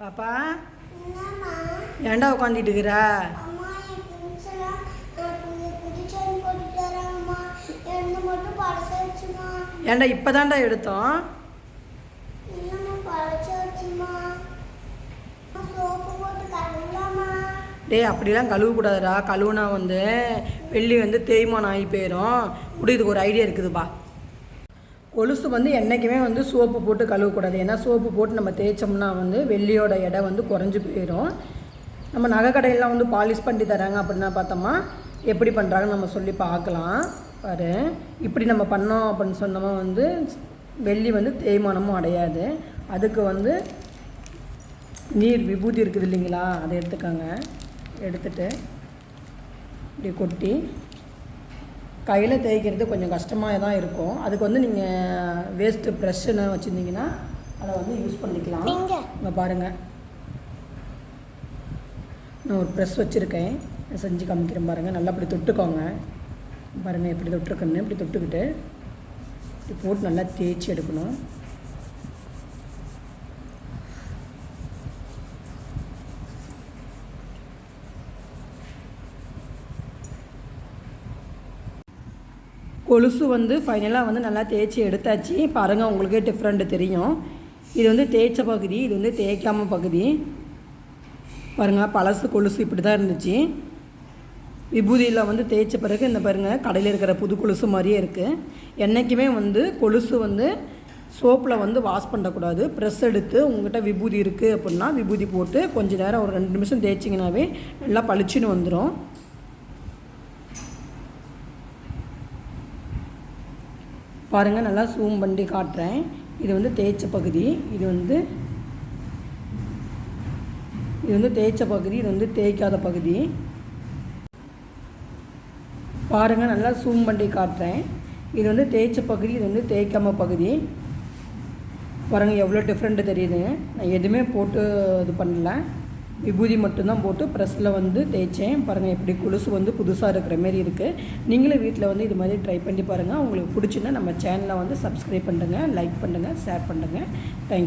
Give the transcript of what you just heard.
பாப்பா? ஏன்டா உட்காந்துட்டு இருக்கிற. ஏன்டா இப்போதான்டா எடுத்தோம்? டேய் அப்படிலாம் கழுவக்கூடாதுடா. கழுவுனா வந்து வெள்ளி வந்து தேய்மானம் ஆகி போயிடும் இப்படி இதுக்கு ஒரு ஐடியா இருக்குதுப்பா. கொலுசு வந்து என்றைக்குமே வந்து சோப்பு போட்டு கழுவக்கூடாது. ஏன்னா சோப்பு போட்டு நம்ம தேய்ச்சோம்னா வந்து வெள்ளியோட எடை வந்து குறைஞ்சி போயிடும் நம்ம நகை கடையெல்லாம் வந்து பாலிஷ் பண்ணி தராங்க அப்படின்னா பார்த்தோமா எப்படி பண்ணுறாங்கன்னு நம்ம சொல்லி பார்க்கலாம். பாரு இப்படி நம்ம பண்ணோம் அப்படின்னு சொன்னோமா வந்து வெள்ளி வந்து தேய்மானமும் அடையாது. அதுக்கு வந்து நீர் விபூதி இருக்குது இல்லைங்களா? அதை எடுத்துக்கோங்க. எடுத்துட்டு இப்படி கொட்டி கையில் தேய்க்கிறது கொஞ்சம் கஷ்டமாக தான் இருக்கும். அதுக்கு வந்து நீங்கள் வேஸ்ட்டு ப்ரெஷ்ஷுன்னு வச்சுருந்தீங்கன்னா அதை வந்து யூஸ் பண்ணிக்கலாம்? இங்கே பாருங்கள் நான் ஒரு ப்ரெஸ் வச்சுருக்கேன். செஞ்சு காமிக்கிறேன் பாருங்கள் நல்லா இப்படி தொட்டுக்கோங்க. பாருங்கள் எப்படி தொட்டுருக்குன்னு. இப்படி தொட்டுக்கிட்டு இப்படி போட்டு நல்லா தேய்ச்சி எடுக்கணும். கொலுசு வந்து ஃபைனலாக வந்து நல்லா தேய்ச்சி எடுத்தாச்சு. பாருங்கள் உங்களுக்கே டிஃப்ரெண்ட்டு தெரியும். இது வந்து தேய்ச்ச பகுதி இது வந்து தேய்க்காம பகுதி. பாருங்கள் பழசு கொலுசு இப்படி தான் இருந்துச்சு. விபூதியில் வந்து தேய்ச்ச பிறகு இந்த பாருங்கள் கடையில் இருக்கிற புது கொலுசு மாதிரியே இருக்குது என்றைக்குமே வந்து கொலுசு வந்து சோப்பில் வந்து வாஷ் பண்ணக்கூடாது. ப்ரெஸ் எடுத்து உங்கள்கிட்ட விபூதி இருக்குது அப்படின்னா விபூதி போட்டு கொஞ்ச நேரம் ஒரு ரெண்டு நிமிஷம் தேய்ச்சிங்கனாவே நல்லா பளிச்சுன்னு வந்துடும் பாருங்கள் நல்லா ஜூம் பண்ணி காட்டுறேன். இது வந்து தேய்ச்ச பகுதி. இது வந்து இது வந்து தேய்ச்ச பகுதி இது வந்து தேய்க்காத பகுதி. பாருங்கள் நல்லா ஜூம் பண்ணி காட்டுறேன். இது வந்து தேய்ச்ச பகுதி இது வந்து தேய்க்காம பகுதி. பாருங்கள் எவ்வளோ டிஃப்ரெண்ட்டு தெரியுதுங்க. நான் எதுவுமே போட்டு இது பண்ணல. விபூதி மட்டும்தான் போட்டு ப்ரெஸ்ஸில் வந்து தேய்ச்சேன். பாருங்கள் எப்படி கொலுசு வந்து புதுசாக இருக்கிற மாரி இருக்குது நீங்களும் வீட்டில் வந்து இது மாதிரி ட்ரை பண்ணி பாருங்கள் உங்களுக்கு பிடிச்சுன்னா நம்ம சேனலை வந்து சப்ஸ்கிரைப் பண்ணுங்கள் லைக் பண்ணுங்கள் ஷேர் பண்ணுங்கள் தேங்க்